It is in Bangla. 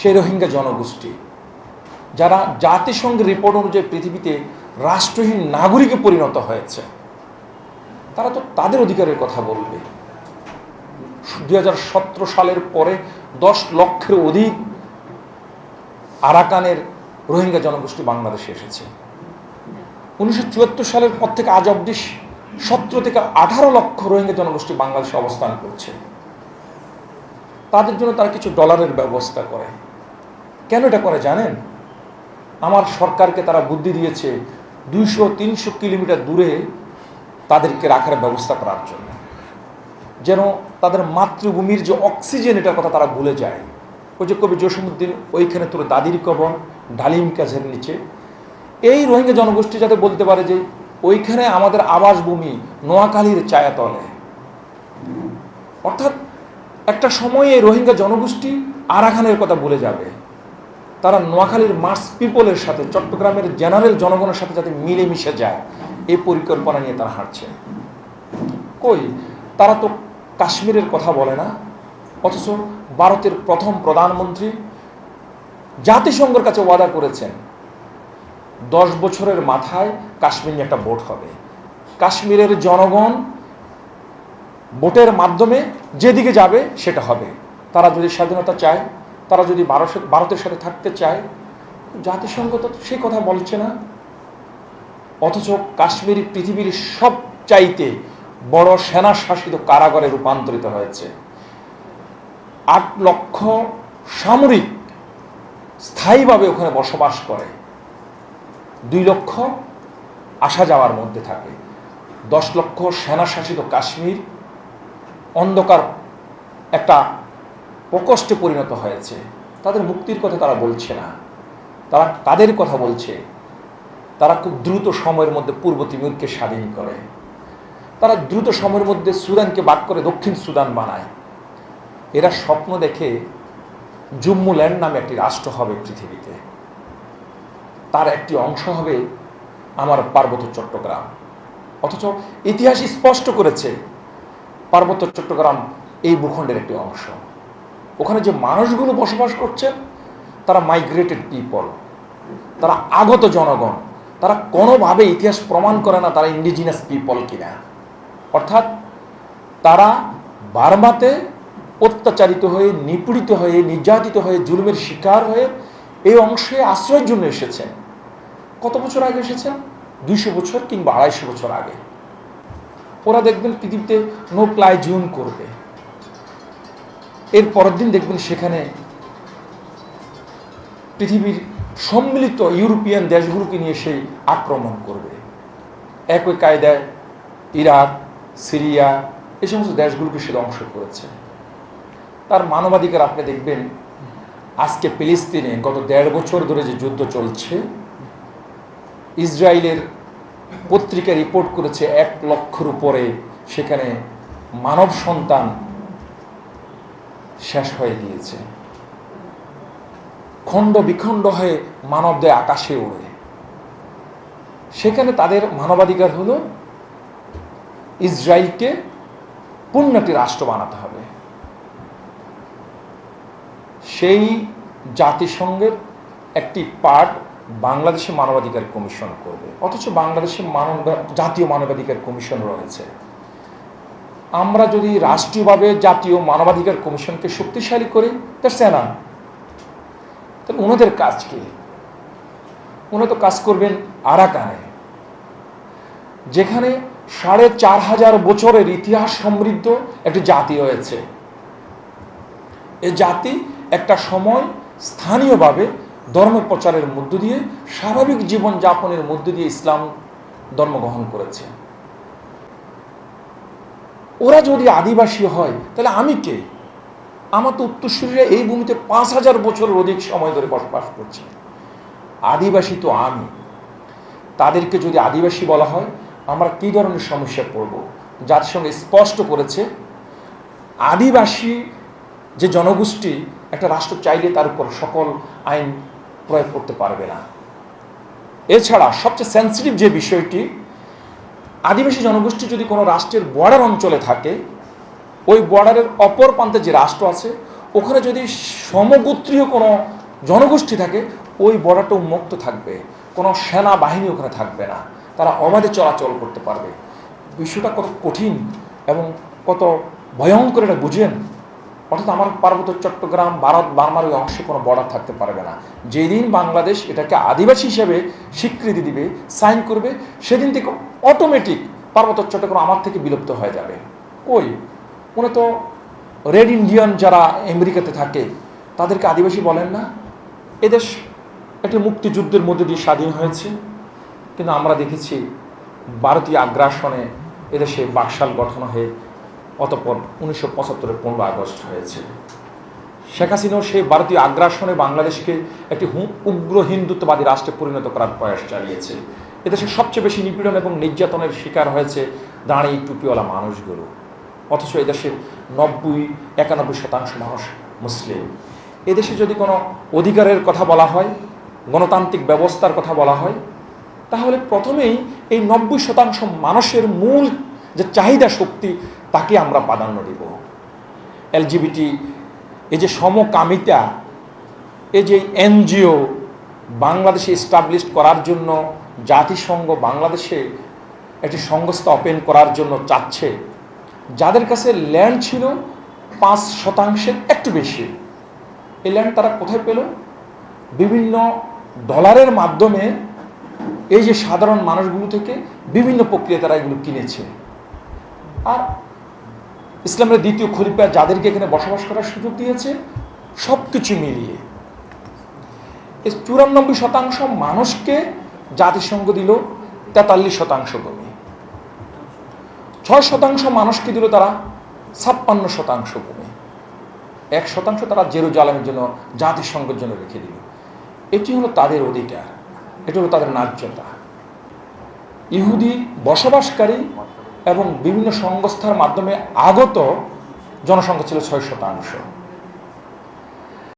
সেই রোহিঙ্গা জনগোষ্ঠী, যারা জাতিসংঘের রিপোর্ট অনুযায়ী পৃথিবীতে রাষ্ট্রহীন নাগরিকে পরিণত হয়েছে, তারা তো তাদের অধিকারের কথা বলবে। দু হাজার সতেরো সালের পরে দশ লক্ষের অধিক আরাকানের রোহিঙ্গা জনগোষ্ঠী বাংলাদেশে এসেছে। উনিশশো চুয়াত্তর সালের পর থেকে আজ অব্দি সতেরো থেকে আঠারো লক্ষ রোহিঙ্গা জনগোষ্ঠী বাংলাদেশে অবস্থান করছে। তাদের জন্য তারা কিছু ডলারের ব্যবস্থা করে। কেন এটা করে জানেন? আমার সরকারকে তারা বুদ্ধি দিয়েছে দুইশো, তিনশো কিলোমিটার দূরে তাদেরকে রাখার ব্যবস্থা করার জন্য। যেন তাদের মাতৃভূমির যে অক্সিজেন এটার কথা তারা ভুলে যায়। ওই যে কবি জসীমুদ্দিন ওইখানে তোর দাদির কবন ডালিম গাছের নিচে। এই রোহিঙ্গা জনগোষ্ঠী যাতে বলতে পারে যে ওইখানে আমাদের আবাসভূমি নোয়াখালীর চায়াতলে অর্থাৎ একটা সময়ে রোহিঙ্গা জনগোষ্ঠী আরাখানের কথা ভুলে যাবে। তারা নোয়াখালীর মার্স পিপলের সাথে চট্টগ্রামের জেনারেল জনগণের সাথে যাতে মিলেমিশে যায়, এই পরিকল্পনা নিয়ে তারা হাঁটছে। কই? তারা তো কাশ্মীরের কথা বলে না, অথচ ভারতের প্রথম প্রধানমন্ত্রী জাতিসংঘের কাছে ওয়াদা করেছেন, দশ বছরের মাথায় কাশ্মীর একটা ভোট হবে। কাশ্মীরের জনগণ ভোটের মাধ্যমে যেদিকে যাবে সেটা হবে। তারা যদি স্বাধীনতা চায় তারা যদি ভারতের সাথে থাকতে চায়, জাতিসংঘ তো সেই কথা বলছে না। অথচ কাশ্মীর পৃথিবীর সব চাইতে বড় সেনা শাসিত কারাগারে রূপান্তরিত হয়েছে। আট লক্ষ সামরিক স্থায়ীভাবে ওখানে বসবাস করে। দুই লক্ষ আসা যাওয়ার মধ্যে থাকে। দশ লক্ষ সেনা শাসিত কাশ্মীর অন্ধকার একটা প্রকোষ্ঠে পরিণত হয়েছে। তাদের মুক্তির কথা তারা বলছে না। তারা কাদের কথা বলছে। তারা খুব দ্রুত সময়ের মধ্যে পূর্ব তিমুরকে স্বাধীন করে। তারা দ্রুত সময়ের মধ্যে সুদানকে বাদ করে দক্ষিণ সুদান বানায়। এরা স্বপ্ন দেখে জম্মু ল্যান্ড নামে একটি রাষ্ট্র হবে পৃথিবীতে। তার একটি অংশ হবে আমার পার্বত্য চট্টগ্রাম। অথচ ইতিহাস স্পষ্ট করেছে, পার্বত্য চট্টগ্রাম এই ভূখণ্ডের একটি অংশ। ওখানে যে মানুষগুলো বসবাস করছেন, তারা মাইগ্রেটেড পিপল তারা আগত জনগণ, তারা কোনোভাবে ইতিহাস প্রমাণ করে না তারা ইন্ডিজিনাস পিপল কিনা। অর্থাৎ তারা বার্মাতে অত্যাচারিত হয়ে, নিপীড়িত হয়ে, নির্যাতিত হয়ে, জুলুমের শিকার হয়ে এই অংশে আশ্রয়ের জন্য এসেছেন। কত বছর আগে এসেছেন? দুইশো বছর কিংবা আড়াইশো বছর আগে। ওরা দেখবেন পৃথিবীতে নো প্লাই জুন করবে। এর পরের দিন দেখবেন সেখানে পৃথিবীর সম্মিলিত ইউরোপিয়ান দেশগুলোকে নিয়ে সেই আক্রমণ করবে। একই কায়দায় ইরাক, সিরিয়া এই সমস্ত দেশগুলোকে সে ধ্বংস করেছে। তার মানবাধিকার আপনি দেখবেন, আজকে ফিলিস্তিনে গত দেড় বছর ধরে যে যুদ্ধ চলছে, ইসরায়েলের পত্রিকা রিপোর্ট করেছে এক লক্ষর উপরে সেখানে মানব সন্তান শেষ হয়ে গিয়েছে। খণ্ড বিখণ্ড হয়ে মানবদের আকাশে ওড়ে সেখানে তাদের মানবাধিকার হলো ইসরায়েলকে পূর্ণ একটি রাষ্ট্র বানাতে হবে। সেই জাতিসংঘের একটি পার্ট বাংলাদেশে মানবাধিকার কমিশন করবে। অথচ বাংলাদেশে মানব, জাতীয় মানবাধিকার কমিশন রয়েছে। আমরা যদি রাষ্ট্রীয়ভাবে জাতীয় মানবাধিকার কমিশনকে শক্তিশালী করি তা সেনা তাহলে ওনাদের কাজ কি? ওনারা তো কাজ করবেন আরাকানে, যেখানে সাড়ে চার হাজার বছরের ইতিহাস সমৃদ্ধ একটি জাতি রয়েছে। এ জাতি একটা সময় স্থানীয়ভাবে ধর্ম প্রচারের মধ্য দিয়ে স্বাভাবিক জীবন যাপনের মধ্য দিয়ে ইসলাম ধর্ম গ্রহণ করেছে। ওরা যদি আদিবাসী হয়, তাহলে আমি কে? আমার তো উত্তরসূরীরা এই ভূমিতে পাঁচ হাজার বছরের অধিক সময় ধরে বসবাস করছে। আদিবাসী তো আমি। তাদেরকে যদি আদিবাসী বলা হয়, আমরা কী ধরনের সমস্যায় পড়ব? জাতিসংঘ স্পষ্ট করেছে, আদিবাসী যে জনগোষ্ঠী, একটা রাষ্ট্র চাইলে তার উপর সকল আইন প্রয়োগ করতে পারবে না। এছাড়া সবচেয়ে সেন্সিটিভ যে বিষয়টি আদিবাসী জনগোষ্ঠী যদি কোনো রাষ্ট্রের বর্ডার অঞ্চলে থাকে, ওই বর্ডারের অপর প্রান্তে যে রাষ্ট্র আছে, ওখানে যদি সমগোত্রীয় কোনো জনগোষ্ঠী থাকে, ওই বর্ডারটা উন্মুক্ত থাকবে। কোনো সেনা বাহিনী ওখানে থাকবে না। তারা অবাধে চলাচল করতে পারবে। বিশ্বটা কত কঠিন এবং কত ভয়ঙ্কর এটা বুঝেন। অর্থাৎ আমার পার্বত্য চট্টগ্রাম, ভারত বার্মার ওই অংশে কোনো বর্ডার থাকতে পারবে না। যেদিন বাংলাদেশ এটাকে আদিবাসী হিসেবে স্বীকৃতি দিবে সাইন করবে, সেদিন থেকে অটোমেটিক পার্বত্য চট্টগ্রাম আমার থেকে বিলুপ্ত হয়ে যাবে। কই? উনি তো রেড ইন্ডিয়ান যারা আমেরিকাতে থাকে, তাদেরকে আদিবাসী বলেন না? এদেশ একটি মুক্তিযুদ্ধের মধ্যে দিয়ে স্বাধীন হয়েছে। কিন্তু আমরা দেখেছি, ভারতীয় আগ্রাসনে এদেশে বাকশাল গঠন হয়ে অতপর উনিশশো পঁচাত্তরের পনেরো আগস্ট হয়েছে। শেখ হাসিনাও সেই ভারতীয় আগ্রাসনে বাংলাদেশকে একটি উগ্র হিন্দুত্ববাদী রাষ্ট্রে পরিণত করার প্রয়াস চালিয়েছে। এদেশে সবচেয়ে বেশি নিপীড়ন এবং নির্যাতনের শিকার হয়েছে দাঁড়ি টুপিওয়ালা মানুষগুলো। অথচ এদেশের নব্বই একানব্বই শতাংশ মানুষ মুসলিম। এদেশে যদি কোনো অধিকারের কথা বলা হয়, গণতান্ত্রিক ব্যবস্থার কথা বলা হয়, তাহলে প্রথমেই এই নব্বই শতাংশ মানুষের মূল যে চাহিদা শক্তি তাকে আমরা প্রাধান্য দিব। এলজিবিটি, এই যে সমকামিতা, এই যে এনজিও বাংলাদেশে এস্টাবলিশ করার জন্য, জাতিসংঘ বাংলাদেশে একটি সংস্থা ওপেন করার জন্য চাচ্ছে, যাদের কাছে ল্যান্ড ছিল পাঁচ শতাংশের একটু বেশি। এই ল্যান্ড তারা কোথায় পেল? বিভিন্ন ডলারের মাধ্যমে এই যে সাধারণ মানুষগুলো থেকে বিভিন্ন প্রক্রিয়া তারা এগুলো কিনেছে। আর ইসলামের দ্বিতীয় খলিফা যাদেরকে এখানে বসবাস করার সুযোগ দিয়েছে সব কিছু মিলিয়ে চুরানব্বই শতাংশ মানুষকে জাতিসংঘ দিল, তেতাল্লিশ শতাংশ ভূমি। ছয় শতাংশ মানুষকে দিল তারা ছাপ্পান্ন শতাংশ ভূমি। এক শতাংশ তারা জেরু জেরুজালামের জন্য, জাতিসংঘের জন্য রেখে দিল। এটি হলো তাদের অধিকার, এটি হলো তাদের ন্যায্যতা। ইহুদি বসবাসকারী এবং বিভিন্ন সংস্থার মাধ্যমে আগত জনসংখ্যা ছিল ছয় শতাংশ।